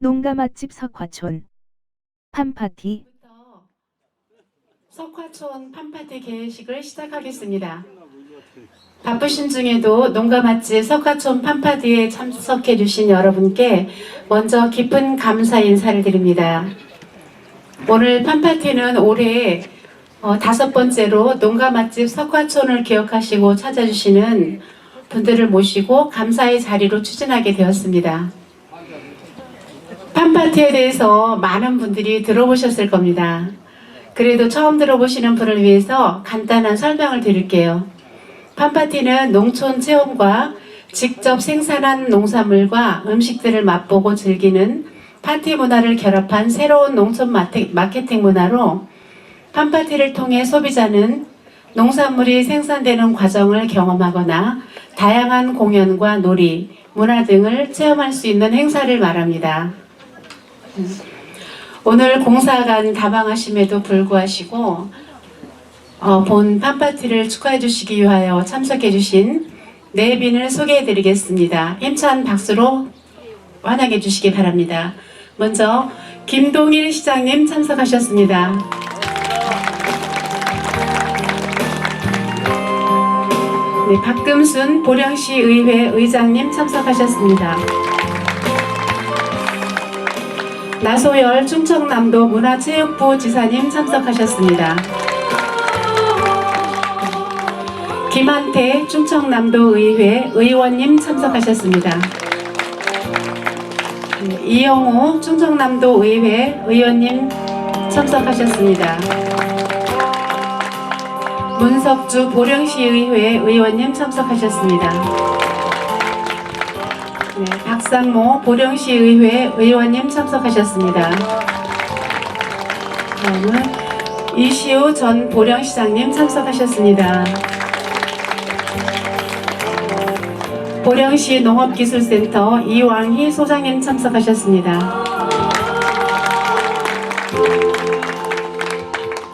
농가 맛집 석화촌 부터 석화촌 팜파티 개회식을 시작하겠습니다. 바쁘신 중에도 농가 맛집 석화촌 팜파티에 참석해 주신 여러분께 먼저 깊은 감사 인사를 드립니다. 오늘 팜파티는 올해 어, 다섯 번째로 농가 맛집 석화촌을 기억하시고 찾아주시는 분들을 모시고 감사의 자리로 추진하게 되었습니다. 팜파티에 대해서 많은 분들이 들어보셨을 겁니다. 그래도 처음 들어보시는 분을 위해서 간단한 설명을 드릴게요. 팜파티는 농촌 체험과 직접 생산한 농산물과 음식들을 맛보고 즐기는 파티 문화를 결합한 새로운 농촌 마케- 마케팅 문화로 팜파티를 통해 소비자는 농산물이 생산되는 과정을 경험하거나 다양한 공연과 놀이, 문화 등을 체험할 수 있는 행사를 말합니다. 오늘 공사간 다방하심에도 불구하시고 어, 본 팜파티를 축하해 주시기 위하여 참석해 주신 네 분을 소개해 드리겠습니다. 힘찬 박수로 환영해 주시기 바랍니다. 먼저 김동일 시장님 참석하셨습니다. 네, 박금순 보령시 의회 의장님 참석하셨습니다. 나소열 충청남도 문화체육부 지사님 참석하셨습니다. 김한태 충청남도 의회 의원님 참석하셨습니다. 네, 이영호 충청남도 의회 의원님 참석하셨습니다. 문석주 보령시 의회 의원님 참석하셨습니다. 네, 박상모 보령시 의회 의원님 참석하셨습니다. 다음은 이시우 전 보령시장님 참석하셨습니다. 보령시 농업기술센터 이왕희 소장님 참석하셨습니다.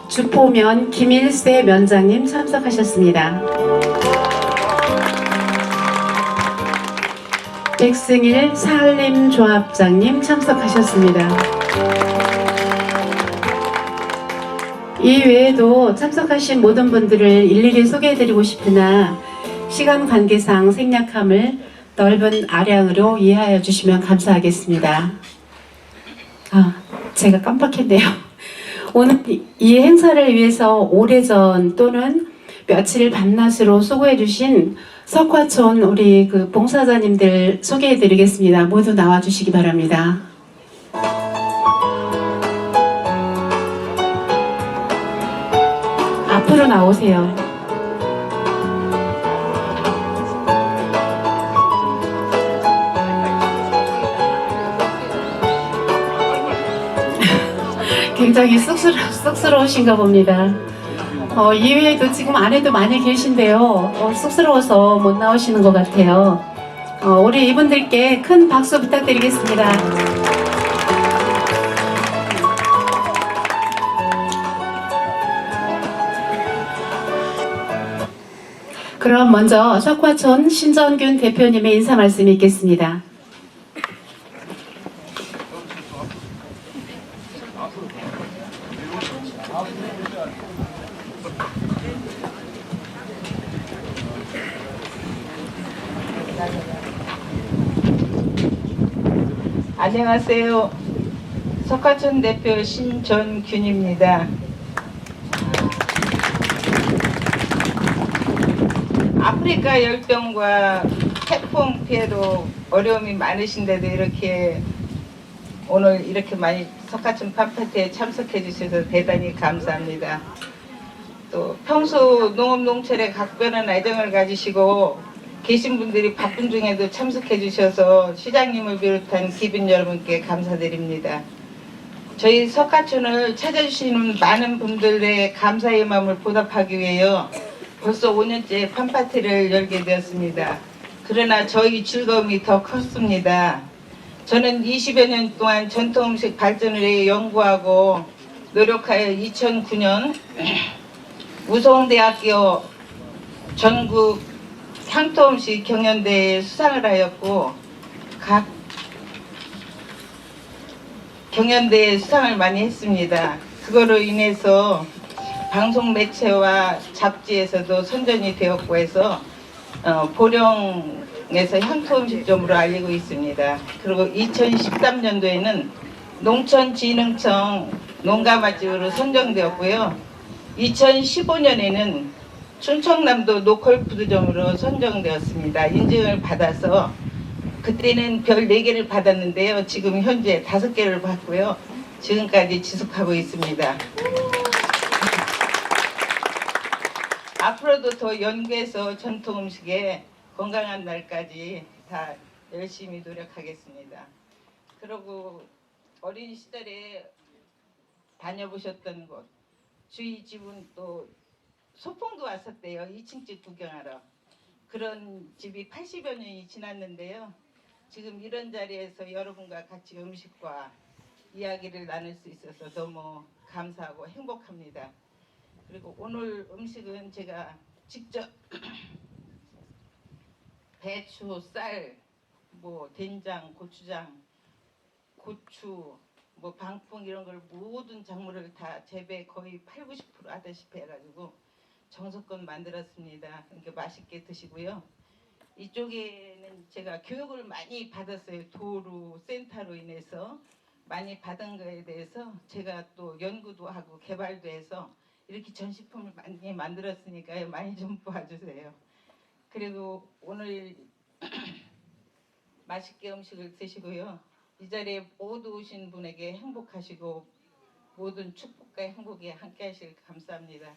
주포면 김일세 면장님 참석하셨습니다. 백승일 산림조합장님 참석하셨습니다. 이 외에도 참석하신 모든 분들을 일일이 소개해드리고 싶으나 시간 관계상 생략함을 넓은 아량으로 이해하여 주시면 감사하겠습니다. 아, 제가 깜빡했네요. 오늘 이- 이 행사를 위해서 오래전 또는 며칠 밤낮으로 수고해 주신 석화촌 우리 그 봉사자님들 소개해 드리겠습니다. 모두 나와 주시기 바랍니다. 앞으로 나오세요. 굉장히 쑥스러, 쑥스러우신가 봅니다. 어, 이외에도 지금 안에도 많이 계신데요. 어, 쑥스러워서 못 나오시는 것 같아요. 어, 우리 이분들께 큰 박수 부탁드리겠습니다. 그럼 먼저 석화촌 신전균 대표님의 인사 말씀이 있겠습니다. 안녕하세요. 석화천 대표 신전균입니다. 아프리카 열병과 태풍 피해로 어려움이 많으신데도 이렇게 오늘 이렇게 많이 석화천 팜파티에 참석해 주셔서 대단히 감사합니다. 또 평소 농업 농철에 각별한 애정을 가지시고 계신 분들이 바쁜 중에도 참석해 주셔서 시장님을 비롯한 기빈 여러분께 감사드립니다. 저희 석가촌을 찾아주시는 많은 분들의 감사의 마음을 보답하기 위하여 벌써 5년째 팜파티를 열게 되었습니다. 그러나 저희 즐거움이 더 컸습니다. 저는 20여 년 동안 전통 음식 발전을 위해 연구하고 노력하여 2009년 우성대학교 전국 향토 음식 경연대회에 수상을 하였고 각 경연대회 수상을 많이 했습니다. 그거로 인해서 방송 매체와 잡지에서도 선전이 되었고 해서 어, 보령에서 향토 음식점으로 알리고 있습니다. 그리고 2013년도에는 농촌진흥청 농가맛집으로 선정되었고요. 2015년에는 춘청남도 노컬푸드점으로 선정되었습니다. 인증을 받아서 그때는 별 4개를 받았는데요. 지금 현재 5개를 받고요. 지금까지 지속하고 있습니다. 앞으로도 더 연구해서 전통 음식에 건강한 날까지 다 열심히 노력하겠습니다. 그리고 어린 시절에 다녀보셨던 곳, 주위 집은 또 소풍도 왔었대요. 2층 집 구경하러. 그런 집이 80여 년이 지났는데요. 지금 이런 자리에서 여러분과 같이 음식과 이야기를 나눌 수 있어서 너무 감사하고 행복합니다. 그리고 오늘 음식은 제가 직접 배추, 쌀, 뭐 된장, 고추장, 고추, 뭐 방풍 이런 걸 모든 작물을 다 재배 거의 8, 90% 하다시피 해가지고 정성껏 만들었습니다. 그러니까 맛있게 드시고요. 이쪽에는 제가 교육을 많이 받았어요. 도로 센터로 인해서 많이 받은 거에 대해서 제가 또 연구도 하고 개발도 해서 이렇게 전시품을 많이 만들었으니까요. 많이 좀 봐주세요. 그리고 오늘 맛있게 음식을 드시고요. 이 자리에 모두 오신 분에게 행복하시고 모든 축복과 행복에 함께 하시길 감사합니다.